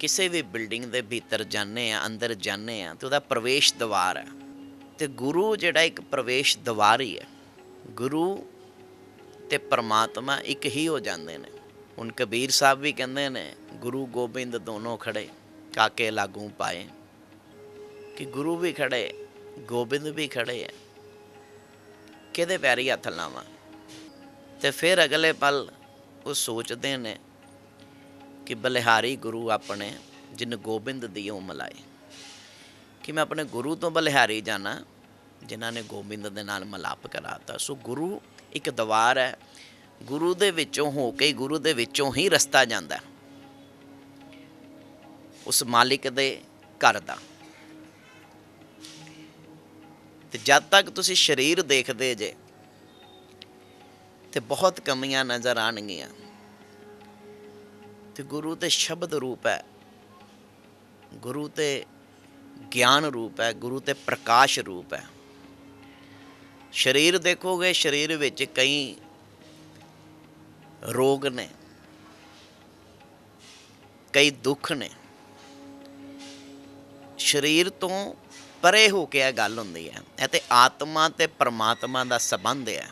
ਕਿਸੇ ਵੀ ਬਿਲਡਿੰਗ ਦੇ ਭੀਤਰ ਜਾਂਦੇ ਆ, ਅੰਦਰ ਜਾਂਦੇ ਆ, ਤੇ ਉਹਦਾ ਪ੍ਰਵੇਸ਼ ਦਵਾਰ ਹੈ ਤੇ ਗੁਰੂ ਜਿਹੜਾ ਇੱਕ ਪ੍ਰਵੇਸ਼ ਦਵਾਰ ਹੀ ਹੈ ਗੁਰੂ ਤੇ ਪਰਮਾਤਮਾ ਇੱਕ ਹੀ ਹੋ ਜਾਂਦੇ ਨੇ। ਹੁਣ ਕਬੀਰ ਸਾਹਿਬ ਵੀ ਕਹਿੰਦੇ ਨੇ, ਗੁਰੂ ਗੋਬਿੰਦ ਦੋਨੋਂ ਖੜੇ, ਕਾਕੇ ਲਾਗੂ ਪਾਏ। ਕਿ ਗੁਰੂ ਵੀ ਖੜੇ, ਗੋਬਿੰਦ ਵੀ ਖੜੇ ਹੈ ਕਿਹਦੇ ਪੈਰੀ ਹੱਥ ਲਾਵਾਂ? ਤੇ ਫਿਰ ਅਗਲੇ ਪਲ ਉਹ ਸੋਚਦੇ ਨੇ ਕਿ ਬਲਿਹਾਰੀ ਗੁਰੂ ਆਪਣੇ, ਜਿਨ ਗੋਬਿੰਦ ਦੀ ਉਹ ਮਲਾਏ ਕਿ ਮੈਂ ਆਪਣੇ ਗੁਰੂ ਤੋਂ ਬਲਿਹਾਰੀ ਜਾਣਾ, ਜਿਨ੍ਹਾਂ ਨੇ ਗੋਬਿੰਦ ਦੇ ਨਾਲ ਮਲਾਪ ਕਰਾਤਾ। ਸੋ ਗੁਰੂ ਇੱਕ ਦਵਾਰ ਹੈ। ਗੁਰੂ ਦੇ ਵਿੱਚੋਂ ਹੋ ਕੇ ਗੁਰੂ ਦੇ ਵਿੱਚੋਂ ਹੀ ਰਸਤਾ ਜਾਂਦਾ। ਉਸ ਮਾਲਿਕ ਦੇ ਘਰ ਦਾ। ਤੇ ਜਦ ਤੱਕ ਤੁਸੀਂ ਸਰੀਰ ਦੇਖਦੇ ਜੇ, ਤੇ ਬਹੁਤ ਕਮੀਆਂ ਨਜ਼ਰ ਆਣਗੀਆਂ ਤੇ ਗੁਰੂ ਤੇ ਸ਼ਬਦ ਰੂਪ ਹੈ। ਗੁਰੂ ਤੇ ਗਿਆਨ ਰੂਪ ਹੈ, ਗੁਰੂ ਤੇ ਪ੍ਰਕਾਸ਼ ਰੂਪ ਹੈ। ਸਰੀਰ ਦੇਖੋਗੇ, ਸਰੀਰ ਵਿੱਚ ਕਈ ਰੋਗ ਨੇ, ਕਈ ਦੁੱਖ ਨੇ। ਸਰੀਰ ਤੋਂ ਪਰੇ ਹੋ ਕੇ ਇਹ ਗੱਲ ਹੁੰਦੀ ਹੈ। ਇਹ ਤੇ ਆਤਮਾ ਤੇ ਪਰਮਾਤਮਾ ਦਾ ਸੰਬੰਧ ਹੈ।